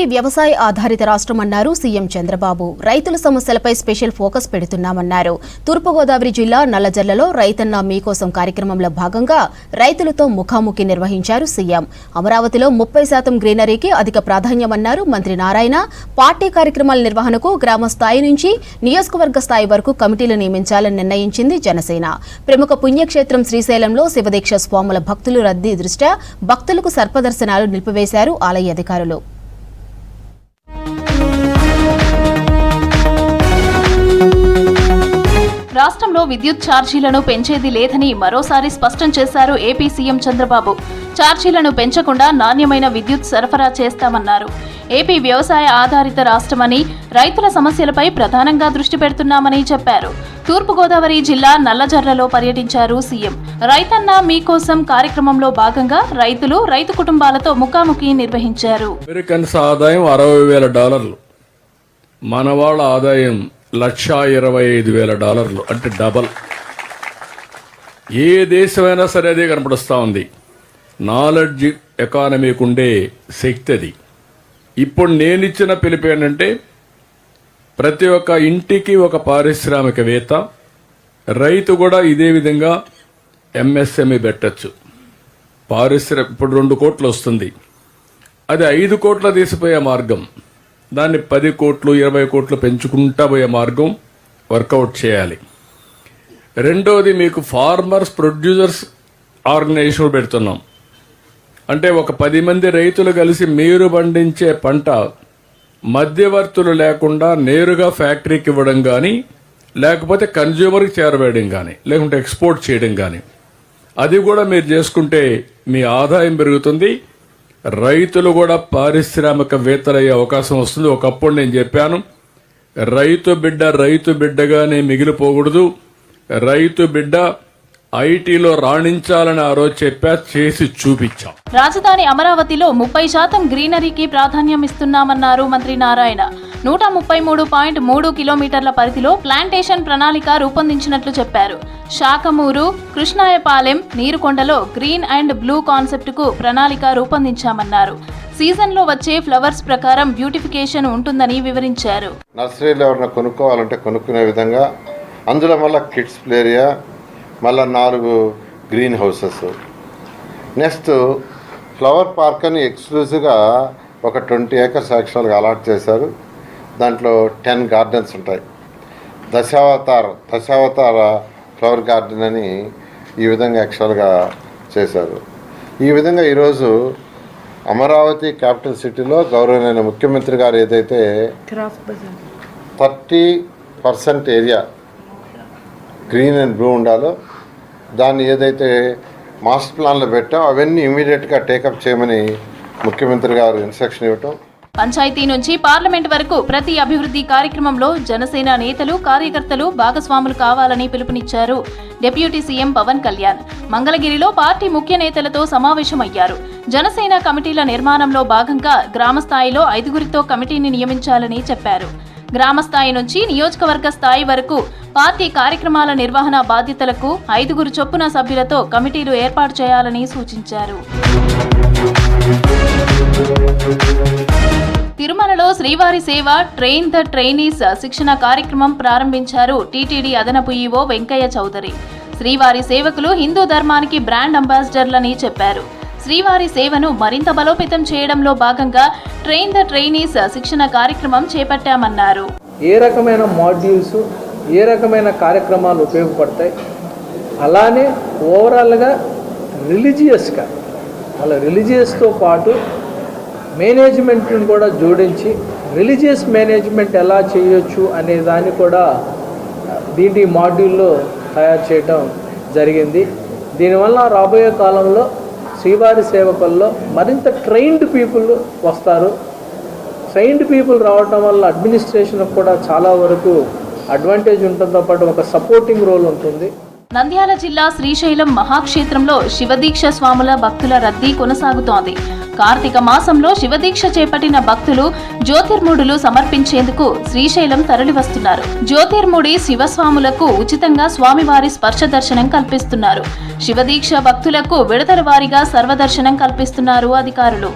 AP వ్యవసాయ ఆధారిత రాష్ట్రమన్నారు CM Chandrababu. రైతుల సమస్యలపై స్పెషల్ ఫోకస్ పెడుతున్నామన్నారు. తూర్పుగోదావరి జిల్లా నల్లజర్లలో రైతన్న మీకోసం కార్యక్రమంలో భాగంగా రైతులతో ముఖాముఖి నిర్వహించారు సీఎం. అమరావతిలో ముప్పై శాతం గ్రీనరీకి అధిక ప్రాధాన్యమన్నారు మంత్రి నారాయణ. పార్టీ కార్యక్రమాల నిర్వహణకు గ్రామ స్థాయి నుంచి నియోజకవర్గ స్థాయి వరకు కమిటీలు నియమించాలని నిర్ణయించింది జనసేన. ప్రముఖ పుణ్యక్షేత్రం శ్రీశైలంలో శివదీక్ష స్వాముల భక్తులు రద్దీ దృష్ట్యా భక్తులకు సర్పదర్శనాలు నిలిపివేశారు ఆలయ అధికారులు. రాష్ట్రంలో విద్యుత్ ఛార్జీలను పెంచేది లేదని మరోసారి స్పష్టం చేశారు ఏపీ సీఎం చంద్రబాబు. ఛార్జీలను పెంచకుండా నాణ్యమైన విద్యుత్ సరఫరా చేస్తామన్నారు. ఏపీ వ్యవసాయ ఆధారిత రాష్ట్రమని రైతుల సమస్యలపై ప్రధానంగా దృష్టి పెడుతున్నామని చెప్పారు. తూర్పుగోదావరి జిల్లా నల్లజర్లలో పర్యటించారు సీఎం. రైతన్న మీకోసం కార్యక్రమంలో భాగంగా రైతులు రైతు కుటుంబాలతో ముఖాముఖి నిర్వహించారు. అమెరికన్స్ ఆదాయం అరవై వేల డాలర్లు. మన వాళ్ళ ఆదాయం లక్షా ఇరవై ఐదు వేల డాలర్లు అంటే డబల్. ఏ దేశమైనా సరే అదే కనపడుస్తూ ఉంది. నాలెడ్జ్ ఎకానమీకి ఉండే శక్తి అది. ఇప్పుడు నేనిచ్చిన పిలుపు ఏంటంటే ప్రతి ఒక్క ఇంటికి ఒక పారిశ్రామికవేత్త రైతు కూడా ఇదే విధంగా ఎంఎస్ఎంఈ పెట్టచ్చు. పారిశ్ర ఇప్పుడు రెండు కోట్లు వస్తుంది. అది ఐదు కోట్ల తీసిపోయే మార్గం. దాన్ని పది కోట్లు ఇరవై కోట్లు పెంచుకుంటా పోయే మార్గం వర్కౌట్ చేయాలి. రెండవది మీకు ఫార్మర్స్ ప్రొడ్యూసర్స్ ఆర్గనైజేషన్ పెడుతున్నాం. అంటే ఒక పది మంది రైతులు కలిసి మీరు పండించే పంట మధ్యవర్తులు లేకుండా నేరుగా ఫ్యాక్టరీకి ఇవ్వడం కానీ లేకపోతే కన్జ్యూమర్కి చేరవేయడం కానీ లేకుంటే ఎక్స్పోర్ట్ చేయడం కానీ అది కూడా మీరు చేసుకుంటే మీ ఆదాయం పెరుగుతుంది రైతులు కూడా పారిశ్రామికవేత్తలయ్యే అవకాశం వస్తుంది. ఒకప్పుడు నేను చెప్పాను రైతు బిడ్డ రైతు బిడ్డగానే మిగిలిపోకూడదు. రైతు బిడ్డ ఐటీలో రాణించాలని ఆ రోజు చెప్పా చేసి చూపించాం. రాజధాని అమరావతిలో ముప్పై శాతం గ్రీనరీకి ప్రాధాన్యం ఇస్తున్నామన్నారు మంత్రి నారాయణ. నూట ముప్పై మూడు పాయింట్ మూడు కిలోమీటర్ల పరిధిలో ప్లాంటేషన్ ప్రణాళిక రూపొందించినట్లు చెప్పారు. శాఖమూరు కృష్ణాయపాలెం నీరుకొండలో గ్రీన్ అండ్ బ్లూ కాన్సెప్ట్కు ప్రణాళిక రూపొందించామన్నారు. సీజన్లో వచ్చే ఫ్లవర్స్ ప్రకారం బ్యూటిఫికేషన్ ఉంటుందని వివరించారు. నర్సరీలో ఎవరైనా కొనుక్కోవాలంటే కొనుక్కునే విధంగా అందులో మళ్ళీ కిడ్స్ ప్లేరియా మళ్ళీ నాలుగు green houses. Next flower park అని ఎక్స్క్లూజివ్గా ఒక ట్వంటీ ఏకర్స్ యాక్చువల్గా అలాట్ చేశారు. దాంట్లో టెన్ గార్డెన్స్ ఉంటాయి. దశావతార దశావతార ఫ్లవర్ గార్డెన్ అని ఈ విధంగా యాక్చువల్గా చేశారు. ఈ విధంగా ఈరోజు అమరావతి క్యాపిటల్ సిటీలో గౌరవనీయ ముఖ్యమంత్రి గారు ఏదైతే thirty percent area green and blue ఉండాలో దాన్ని ఏదైతే మాస్టర్ ప్లాన్లో పెట్టామో అవన్నీ ఇమీడియట్గా టేకప్ చేయమని ముఖ్యమంత్రి గారు ఇన్స్ట్రక్షన్ ఇవ్వటం పంచాయతీ నుంచి పార్లమెంట్ వరకు ప్రతి అభివృద్ధి కార్యక్రమంలో జనసేన నేతలు కార్యకర్తలు భాగస్వాములు కావాలని పిలుపునిచ్చారు. డిప్యూటీ సీఎం పవన్ కళ్యాణ్ మంగళగిరిలో పార్టీ ముఖ్య నేతలతో సమావేశమయ్యారు. జనసేన కమిటీల నిర్మాణంలో భాగంగా గ్రామ స్థాయిలో ఐదుగురితో కమిటీని నియమించాలని చెప్పారు. గ్రామ స్థాయి నుంచి నియోజకవర్గ స్థాయి వరకు పార్టీ కార్యక్రమాల నిర్వహణ బాధ్యతలకు ఐదుగురు చొప్పున సభ్యులతో కమిటీలు ఏర్పాటు చేయాలని సూచించారు. తిరుమలలో శ్రీవారి సేవ ట్రైన్ ద ట్రైనీస్ శిక్షణ కార్యక్రమం ప్రారంభించారు టీటీడీ అదనపు ఈవో వెంకయ్య చౌదరి. శ్రీవారి సేవకులు హిందూ ధర్మానికి బ్రాండ్ అంబాసిడర్లని చెప్పారు. శ్రీవారి సేవను మరింత బలోపేతం చేయడంలో భాగంగా ట్రైన్ ద ట్రైనీస్ శిక్షణ కార్యక్రమం చేపట్టామన్నారు. ఏ రకమైన మాడ్యూల్స్ ఏ రకమైన కార్యక్రమాలు ఉపయోగపడతాయి? అలానే ఓవరాల్గా రిలీజియస్గా వాళ్ళ రిలీజియస్తో పాటు మేనేజ్మెంట్ని కూడా జోడించి రిలీజియస్ మేనేజ్మెంట్ ఎలా చేయొచ్చు అనే దాన్ని కూడా దీని మాడ్యూల్లో తయారు చేయటం జరిగింది. దీనివల్ల రాబోయే కాలంలో శ్రీవారి సేవకుల్లో మరింత ట్రైన్డ్ పీపుల్ వస్తారు. ట్రైన్డ్ పీపుల్ రావటం వల్ల అడ్మినిస్ట్రేషన్ కూడా చాలా వరకు అడ్వాంటేజ్ ఉంటుందో పాటు ఒక సపోర్టింగ్ రోల్ ఉంటుంది. నంద్యాల జిల్లా శ్రీశైలం మహాక్షేత్రంలో శివదీక్ష స్వాముల భక్తుల రద్దీ కొనసాగుతోంది. కార్తీక మాసంలో శివదీక్ష చేపట్టిన భక్తులు జ్యోతిర్ముడులు సమర్పించేందుకు శ్రీశైలం తరలివస్తున్నారు. జ్యోతిర్ముడి శివస్వాములకు ఉచితంగా స్వామివారి స్పర్శ దర్శనం కల్పిస్తున్నారు. శివదీక్ష భక్తులకు విడతల వారీగా సర్వదర్శనం కల్పిస్తున్నారు అధికారులు.